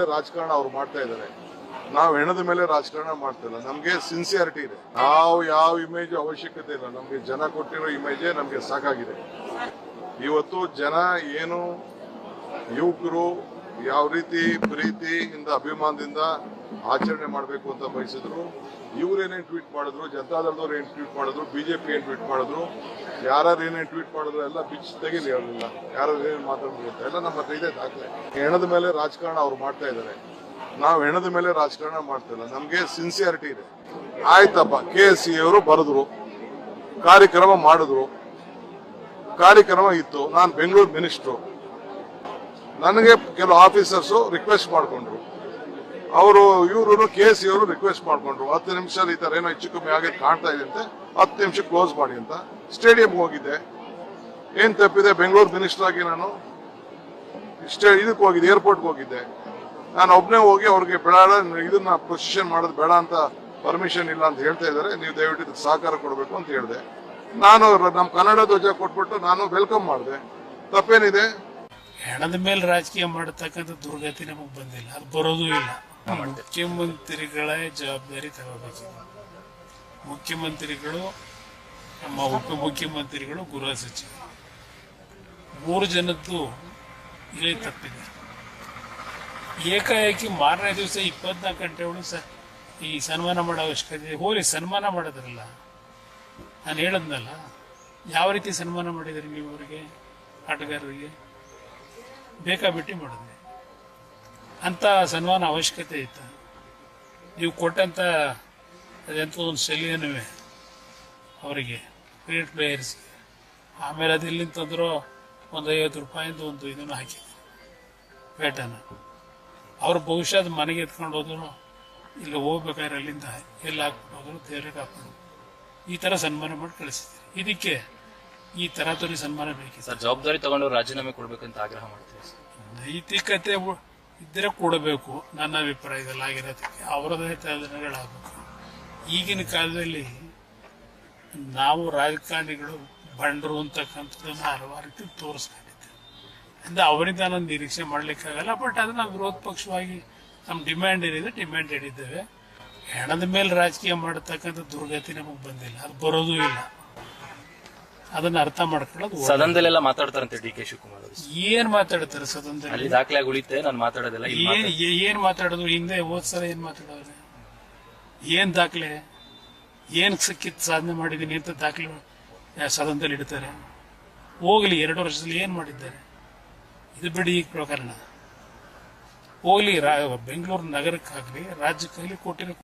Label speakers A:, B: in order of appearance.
A: ರಾಜಕಾರಣ ಅವ್ರು ಮಾಡ್ತಾ ಇದ್ದಾರೆ. ನಾವು ಹೆಣದ ಮೇಲೆ ರಾಜಕಾರಣ ಮಾಡ್ತಿಲ್ಲ ನಮ್ಗೆ ಸಿನ್ಸಿಯಾರಿಟಿ ಇದೆ. ನಾವು ಯಾವ ಇಮೇಜ್ ಅವಶ್ಯಕತೆ ಇಲ್ಲ. ನಮ್ಗೆ ಜನ ಕೊಟ್ಟಿರೋ ಇಮೇಜೇ ನಮ್ಗೆ ಸಾಕಾಗಿದೆ. ಇವತ್ತು ಜನ ಏನು ಯುವಕರು ಯಾವ ರೀತಿ ಪ್ರೀತಿಯಿಂದ, ಅಭಿಮಾನದಿಂದ ಆಚರಣೆ ಮಾಡಬೇಕು ಅಂತ ಬಯಸಿದ್ರು. ಇವ್ರೇನೇನ್ ಟ್ವೀಟ್ ಮಾಡಿದ್ರು, ಜನತಾದಳದವ್ರು ಏನು ಟ್ವೀಟ್ ಮಾಡಿದ್ರು, ಬಿಜೆಪಿ ಏನ್ ಟ್ವೀಟ್ ಮಾಡಿದ್ರು ಯಾರು ಏನೇನು ಟ್ವೀಟ್ ಮಾಡಿದ್ರು ಎಲ್ಲ ಬಿಚ್ ತೆಗೀಲಿ ಹೇಳಲಿಲ್ಲ ಯಾರು ಏನು ಮಾತಾಡಿದ್ರು ಎಲ್ಲ ನಮ್ಮ ಹತ್ರ ದಾಖಲೆ. ಹೆಣದ ಮೇಲೆ ರಾಜಕಾರಣ ಅವ್ರು ಮಾಡ್ತಾ ಇದ್ದಾರೆ. ನಾವು ಹೆಣದ ಮೇಲೆ ರಾಜಕಾರಣ ಮಾಡ್ತಿಲ್ಲ ನಮಗೆ ಸಿನ್ಸಿಯಾರಿಟಿ ಇದೆ. ಆಯ್ತಪ್ಪ ಕೆ ಎಸ್ ಸಿ ಅವರು ಬರೆದ್ರು, ಕಾರ್ಯಕ್ರಮ ಮಾಡಿದ್ರು. ಕಾರ್ಯಕ್ರಮ ಇತ್ತು. ನಾನು ಬೆಂಗಳೂರು ಮಿನಿಸ್ಟ್ರು ನನಗೆ ಕೆಲವು ಆಫೀಸರ್ಸು ರಿಕ್ವೆಸ್ಟ್ ಮಾಡ್ಕೊಂಡ್ರು. ಅವರು ಇವರು ಕೆ ಸಿ ಅವರು ರಿಕ್ವೆಸ್ಟ್ ಮಾಡ್ಕೊಂಡ್ರು. ಹತ್ತು ನಿಮಿಷ ಈ ತರ ಏನೋ ಹೆಚ್ಚು ಕಮ್ಮಿ ಆಗಿ ಕಾಣ್ತಾ ಇದೆ ಅಂತ. ಹತ್ತು ನಿಮಿಷ ಕ್ಲೋಸ್ ಮಾಡಿ ಅಂತ. ಸ್ಟೇಡಿಯಂ ಹೋಗಿದ್ದೆ ಏನ್ ತಪ್ಪಿದೆ? ಬೆಂಗಳೂರು ಮಿನಿಸ್ಟರ್ ಆಗಿ ನಾನು ಸ್ಟೇ ಇದಕ್ಕೆ ಹೋಗಿದ್ದೆ ಏರ್ಪೋರ್ಟ್ಗೆ ಹೋಗಿದ್ದೆ. ನಾನು ಒಬ್ಬನೇ ಹೋಗಿ ಅವ್ರಿಗೆ ಬೇಡ, ಇದನ್ನ ಪ್ರೊಸಿಷನ್ ಮಾಡೋದು ಬೇಡ ಅಂತ ಪರ್ಮಿಷನ್ ಇಲ್ಲ ಅಂತ ಹೇಳ್ತಾ ಇದ್ದಾರೆ. ನೀವು ದಯವಿಟ್ಟು ಇದಕ್ಕೆ ಸಹಕಾರ ಕೊಡಬೇಕು ಅಂತ ಹೇಳಿದೆ. ನಾನು ನಮ್ಮ ಕನ್ನಡ ಧ್ವಜ ಕೊಟ್ಬಿಟ್ಟು ನಾನು ವೆಲ್ಕಮ್ ಮಾಡಿದೆ. ತಪ್ಪೇನಿದೆ?
B: ಹೆಣದ ಮೇಲೆ ರಾಜಕೀಯ ಮಾಡತಕ್ಕಂಥ ದುರ್ಗತಿ ನಮಗ್ ಬಂದಿಲ್ಲ. ಅದು ಬರೋದೂ ಇಲ್ಲ. ಮುಖ್ಯಮಂತ್ರಿಗಳೇ ಜವಾಬ್ದಾರಿ ತಗೋಬೇಕಿದೆ. ಮುಖ್ಯಮಂತ್ರಿಗಳು, ನಮ್ಮ ಉಪಮುಖ್ಯಮಂತ್ರಿಗಳು ಗೃಹ ಸಚಿವರು ಮೂರು ಜನದ್ದು ಇಲ್ಲೇ ತಪ್ಪಿದೆ. ಏಕಾಏಕಿ ಮಾರನೇ ದಿವಸ ಇಪ್ಪತ್ನಾಲ್ಕು ಗಂಟೆ ಒಳಗೆ ಸ, ಈ ಸನ್ಮಾನ ಮಾಡೋ ಅವಶ್ಯಕತೆ. ಹೋಗ್ಲಿ ಸನ್ಮಾನ ಮಾಡೋದ್ರಲ್ಲ? ನಾನು ಹೇಳದ್ನಲ್ಲ, ಯಾವ ರೀತಿ ಸನ್ಮಾನ ಮಾಡಿದ್ರಿ ನೀವು ಅವರಿಗೆ, ಆಟಗಾರರಿಗೆ? ಬೇಕಾಬಿಟ್ಟಿ ಮಾಡಿದ್ವಿ ಅಂಥ ಸನ್ಮಾನ ಅವಶ್ಯಕತೆ ಇತ್ತು. ನೀವು ಕೊಟ್ಟಂಥ ಒಂದು ಶೈಲಿಯೂ ಅವರಿಗೆ ಕ್ರಿಕೆಟ್ ಪ್ಲೇಯರ್ಸ್ಗೆ. ಆಮೇಲೆ ಅದು ಇಲ್ಲಿಂದ ತಂದರೂ ಒಂದು ಐವತ್ತು ರೂಪಾಯಿಂದ ಒಂದು ಇದನ್ನು ಹಾಕಿದ್ರು ಪೇಟನ. ಅವ್ರ ಭವಿಷ್ಯದ ಮನೆಗೆ ಎತ್ಕೊಂಡು ಹೋದ್ರು, ಇಲ್ಲಿ ಹೋಗ್ಬೇಕಾದ್ರೆ ಅಲ್ಲಿಂದ ಎಲ್ಲಿ ಹಾಕ್ಬಿಟ್ಟು ಹೋದ್ರು ದೇವ್ರಿಗೆ ಹಾಕ್ಕೊಂಡು ಈ ಥರ ಸನ್ಮಾನ ಮಾಡಿ ಕಳಿಸಿದ್ರು ಇದಕ್ಕೆ ಈ ತರಾತುರಿ ಸನ್ಮಾನ ಬೇಕಿತ್ತು.
C: ಸರ್ ಜವಾಬ್ದಾರಿ ತಗೊಂಡು ರಾಜೀನಾಮೆ ಕೊಡ್ಬೇಕಂತ ಆಗ್ರಹ ಮಾಡ್ತೀವಿ ಸರ್.
B: ನೈತಿಕತೆ ಉ- ಇದ್ರೆ ಕೊಡಬೇಕು ನನ್ನ ಅಭಿಪ್ರಾಯದಲ್ಲಿ ಆಗಿರೋದಕ್ಕೆ. ಅವರದೇ ತಲೆಗಳಾಗಬೇಕು ಈಗಿನ ಕಾಲದಲ್ಲಿ ನಾವು ರಾಜಕಾರಣಿಗಳು ಬಂಡರು ಅಂತಕ್ಕಂಥದ್ದನ್ನು ಹಲವಾರು ರೀತಿ ತೋರಿಸ್ಕೊಂಡಿದ್ದೆ ಅಂದ ಅವರಿಂದ ನಾನು ನಿರೀಕ್ಷೆ ಮಾಡ್ಲಿಕ್ಕಾಗಲ್ಲ ಬಟ್ ಅದು ನಾವು ವಿರೋಧ ಪಕ್ಷವಾಗಿ ನಮ್ಮ ಡಿಮ್ಯಾಂಡ್ ಏನಿದೆ ಡಿಮ್ಯಾಂಡ್ ಹೇಳಿದ್ದೇವೆ. ಹೆಣದ ಮೇಲೆ ರಾಜಕೀಯ ಮಾಡತಕ್ಕಂಥ ದುರ್ಗತಿ ನಮಗೆ ಬಂದಿಲ್ಲ. ಅದು ಬರೋದೂ ಇಲ್ಲ. ಅದನ್ನ ಅರ್ಥ ಮಾಡ್ಕೊಳ್ಳೋದು ಒಳ್ಳೆದು.
C: ಸದನದಲ್ಲೆಲ್ಲ ಮಾತಾಡ್ತಾರಂತೆ ಡಿ ಕೆ ಶಿವಕುಮಾರ್ ಅವರು.
B: ಏನ್ ಮಾತಾಡ್ತಾರೆ ಸದನದಲ್ಲಿ?
C: ಅಲ್ಲಿ ದಾಖಲೆ ಉಳಿತೆ ನಾನು ಮಾತಾಡೋದಿಲ್ಲ ಇಲ್ಲಿ
B: ಏನ್ ಏ- ಏನ್ ಮಾತಾಡೋದು? ಹಿಂದೆ ಹೋದ್ ಸಲ ಏನ್ ಮಾತಾಡೋದು? ಏನ್ ದಾಖಲೆ? ಏನ್ ಸಿಕ್ಕಿತ್ ಸಾಧನೆ ಮಾಡಿದೀನಿ ಅಂತ ದಾಖಲೆ ಸದನದಲ್ಲಿ ಇಡ್ತಾರೆ. ಹೋಗ್ಲಿ ಎರಡು ವರ್ಷದಲ್ಲಿ ಏನ್ ಮಾಡಿದ್ದಾರೆ? ಇದು ಬಿಡಿ ಈ ಪ್ರಕರಣ. ಹೋಗ್ಲಿ ರಾ- ಬೆಂಗಳೂರು ನಗರಕ್ಕಾಗ್ಲಿ ರಾಜ್ಯಕ್ಕಾಗ್ಲಿ ಕೊಟ್ಟಿರೋ